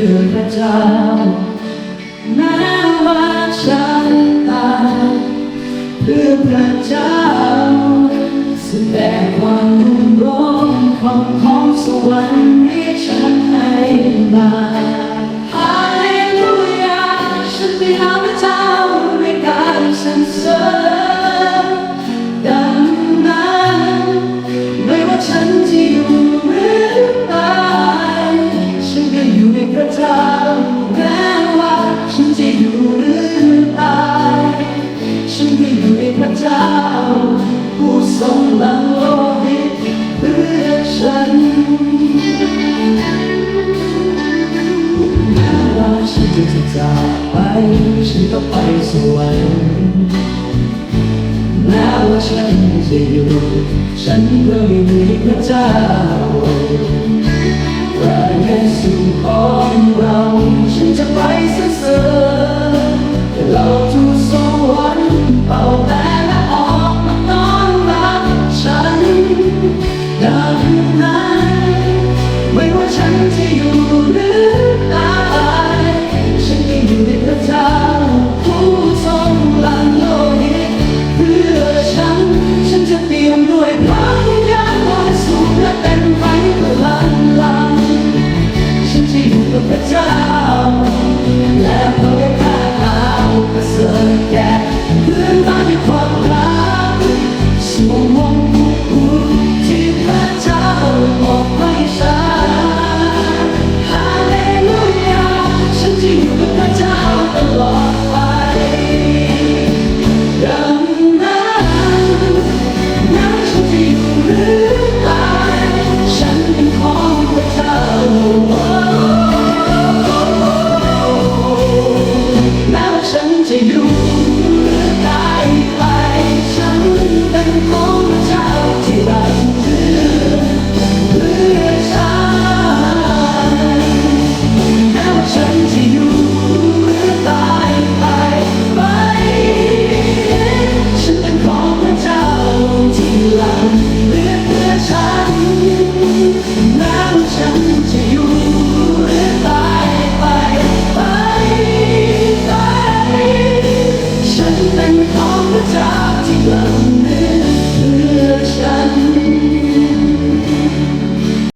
ือพระเจ้าแม้ว่าฉันตายเพื่อพระเจ้าแสดงความรุ่งโรจน์ของของสวรรค์ให้ฉันให้มา ก็อยู่ในพระเจ้าแม้ว่าฉันจะอยู่หรือตายฉันก็อยู่ในพระเจ้า ผู้ทรงลังโลหิตเพื่อฉันแม้ว่าฉันจะจากไป ฉันต้องไปสวรรค์แม้ว่าฉันจะอยู่ ฉันก็ยังมีพระเจ้า เยซูของเรา ฉันจะไปสรรเสริญเราทูสวรรค์เป่าแต่ละออกมาต้อนรับฉันดังนั้นไม่ว่าฉันจะอยู่หรือตายฉันก็อยู่ในพระเธอ